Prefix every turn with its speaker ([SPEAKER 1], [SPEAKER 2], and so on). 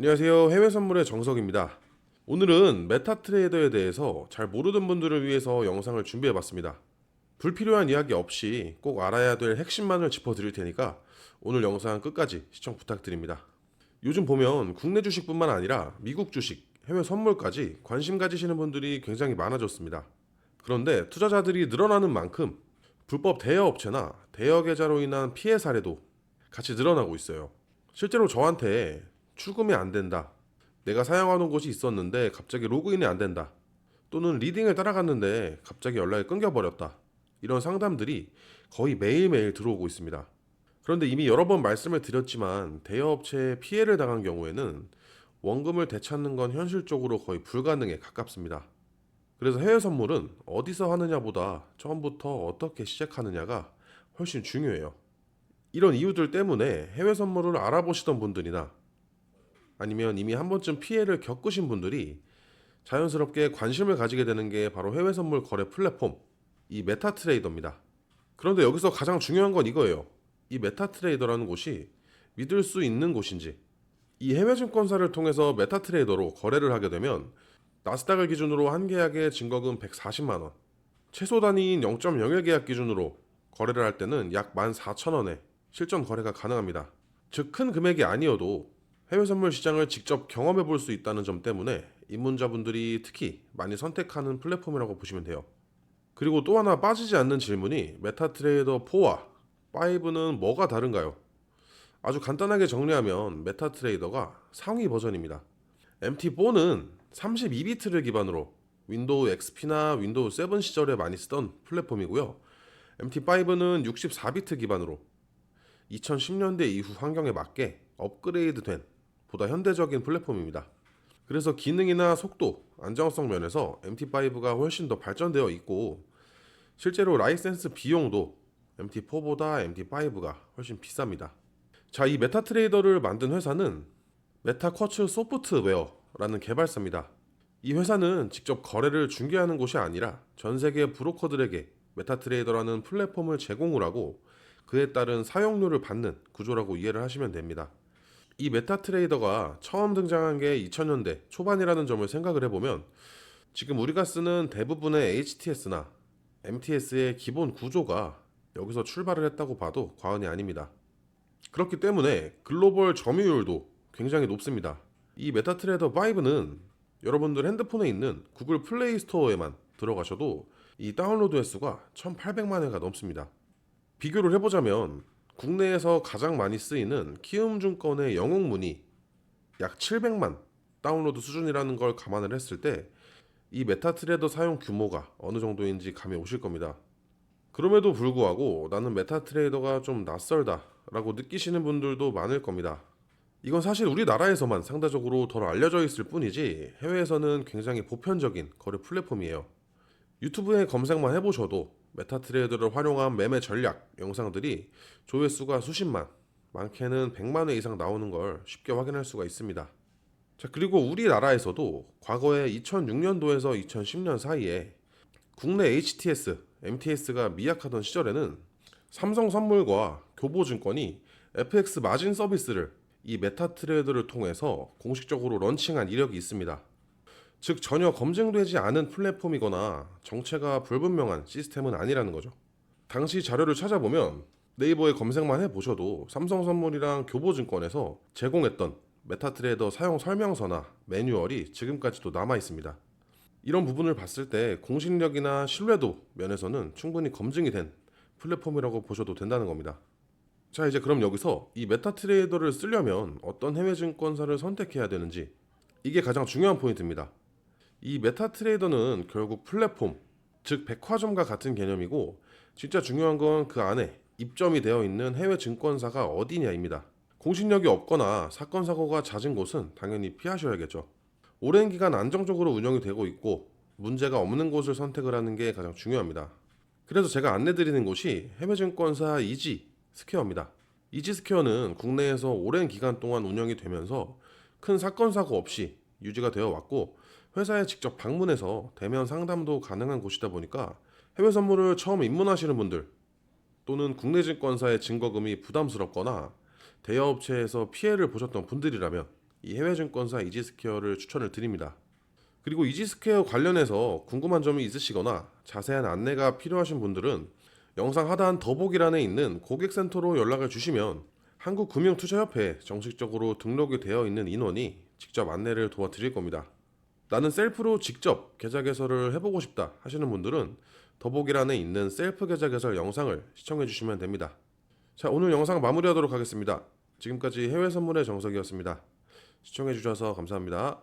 [SPEAKER 1] 안녕하세요. 해외 선물의 정석입니다. 오늘은 메타 트레이더에 대해서 잘 모르는 분들을 위해서 영상을 준비해 봤습니다. 불필요한 이야기 없이 꼭 알아야 될 핵심만을 짚어 드릴 테니까 오늘 영상 끝까지 시청 부탁드립니다. 요즘 보면 국내 주식뿐만 아니라 미국 주식, 해외 선물까지 관심 가지시는 분들이 굉장히 많아졌습니다. 그런데 투자자들이 늘어나는 만큼 불법 대여 업체나 대여 계좌로 인한 피해 사례도 같이 늘어나고 있어요. 실제로 저한테 출금이 안 된다. 내가 사용하는 곳이 있었는데 갑자기 로그인이 안 된다. 또는 리딩을 따라갔는데 갑자기 연락이 끊겨버렸다. 이런 상담들이 거의 매일매일 들어오고 있습니다. 그런데 이미 여러 번 말씀을 드렸지만 대여업체에 피해를 당한 경우에는 원금을 되찾는 건 현실적으로 거의 불가능에 가깝습니다. 그래서 해외 선물은 어디서 하느냐보다 처음부터 어떻게 시작하느냐가 훨씬 중요해요. 이런 이유들 때문에 해외 선물을 알아보시던 분들이나 아니면 이미 한 번쯤 피해를 겪으신 분들이 자연스럽게 관심을 가지게 되는 게 바로 해외 선물 거래 플랫폼 이 메타 트레이더입니다. 그런데 여기서 가장 중요한 건 이거예요. 이 메타 트레이더라는 곳이 믿을 수 있는 곳인지 이 해외 증권사를 통해서 메타 트레이더로 거래를 하게 되면 나스닥을 기준으로 한 계약의 증거금 140만 원, 최소 단위인 0.01 계약 기준으로 거래를 할 때는 약 14,000원에 실전 거래가 가능합니다. 즉 큰 금액이 아니어도 해외 선물 시장을 직접 경험해 볼 수 있다는 점 때문에 입문자분들이 특히 많이 선택하는 플랫폼이라고 보시면 돼요. 그리고 또 하나 빠지지 않는 질문이 메타트레이더 4와 5는 뭐가 다른가요? 아주 간단하게 정리하면 메타트레이더가 상위 버전입니다. MT4는 32비트를 기반으로 윈도우 XP나 윈도우 7 시절에 많이 쓰던 플랫폼이고요. MT5는 64비트 기반으로 2010년대 이후 환경에 맞게 업그레이드된 보다 현대적인 플랫폼입니다. 그래서 기능이나 속도, 안정성 면에서 MT5가 훨씬 더 발전되어 있고 실제로 라이센스 비용도 MT4보다 MT5가 훨씬 비쌉니다. 자, 이 메타트레이더를 만든 회사는 메타쿼츠 소프트웨어라는 개발사입니다. 이 회사는 직접 거래를 중개하는 곳이 아니라 전 세계 브로커들에게 메타트레이더라는 플랫폼을 제공을 하고 그에 따른 사용료를 받는 구조라고 이해를 하시면 됩니다. 이 메타 트레이더가 처음 등장한 게 2000년대 초반이라는 점을 생각을 해보면 지금 우리가 쓰는 대부분의 HTS나 MTS의 기본 구조가 여기서 출발을 했다고 봐도 과언이 아닙니다. 그렇기 때문에 글로벌 점유율도 굉장히 높습니다. 이 메타트레이더 5는 여러분들 핸드폰에 있는 구글 플레이 스토어에만 들어가셔도 이 다운로드 횟수가 1800만 회가 넘습니다. 비교를 해보자면 국내에서 가장 많이 쓰이는 키움증권의 영웅문이 약 700만 다운로드 수준이라는 걸 감안을 했을 때 이 메타트레이더 사용 규모가 어느 정도인지 감이 오실 겁니다. 그럼에도 불구하고 나는 메타트레이더가 좀 낯설다 라고 느끼시는 분들도 많을 겁니다. 이건 사실 우리나라에서만 상대적으로 덜 알려져 있을 뿐이지 해외에서는 굉장히 보편적인 거래 플랫폼이에요. 유튜브에 검색만 해보셔도 메타트레이더를 활용한 매매 전략 영상들이 조회수가 수십만, 많게는 100만 회 이상 나오는 걸 쉽게 확인할 수가 있습니다. 자, 그리고 우리나라에서도 과거에 2006년도에서 2010년 사이에 국내 HTS, MTS가 미약하던 시절에는 삼성 선물과 교보증권이 FX 마진 서비스를 이 메타트레이더를 통해서 공식적으로 런칭한 이력이 있습니다. 즉 전혀 검증되지 않은 플랫폼이거나 정체가 불분명한 시스템은 아니라는 거죠. 당시 자료를 찾아보면 네이버에 검색만 해보셔도 삼성선물이랑 교보증권에서 제공했던 메타트레이더 사용 설명서나 매뉴얼이 지금까지도 남아 있습니다. 이런 부분을 봤을 때 공신력이나 신뢰도 면에서는 충분히 검증이 된 플랫폼이라고 보셔도 된다는 겁니다. 자, 이제 그럼 여기서 이 메타트레이더를 쓰려면 어떤 해외 증권사를 선택해야 되는지 이게 가장 중요한 포인트입니다. 이 메타 트레이더는 결국 플랫폼, 즉 백화점과 같은 개념이고 진짜 중요한 건 그 안에 입점이 되어 있는 해외 증권사가 어디냐입니다. 공신력이 없거나 사건 사고가 잦은 곳은 당연히 피하셔야겠죠. 오랜 기간 안정적으로 운영이 되고 있고 문제가 없는 곳을 선택을 하는 게 가장 중요합니다. 그래서 제가 안내드리는 곳이 해외 증권사 이지 스퀘어입니다. 이지 스퀘어는 국내에서 오랜 기간 동안 운영이 되면서 큰 사건 사고 없이 유지가 되어 왔고 회사에 직접 방문해서 대면 상담도 가능한 곳이다 보니까 해외 선물을 처음 입문하시는 분들 또는 국내 증권사의 증거금이 부담스럽거나 대여업체에서 피해를 보셨던 분들이라면 이 해외 증권사 이지스퀘어를 추천을 드립니다. 그리고 이지스퀘어 관련해서 궁금한 점이 있으시거나 자세한 안내가 필요하신 분들은 영상 하단 더보기란에 있는 고객센터로 연락을 주시면 한국금융투자협회에 정식적으로 등록이 되어 있는 인원이 직접 안내를 도와드릴 겁니다. 나는 셀프로 직접 계좌 개설을 해보고 싶다 하시는 분들은 더보기란에 있는 셀프 계좌 개설 영상을 시청해 주시면 됩니다. 자, 오늘 영상 마무리하도록 하겠습니다. 지금까지 해외 선물의 정석이었습니다. 시청해 주셔서 감사합니다.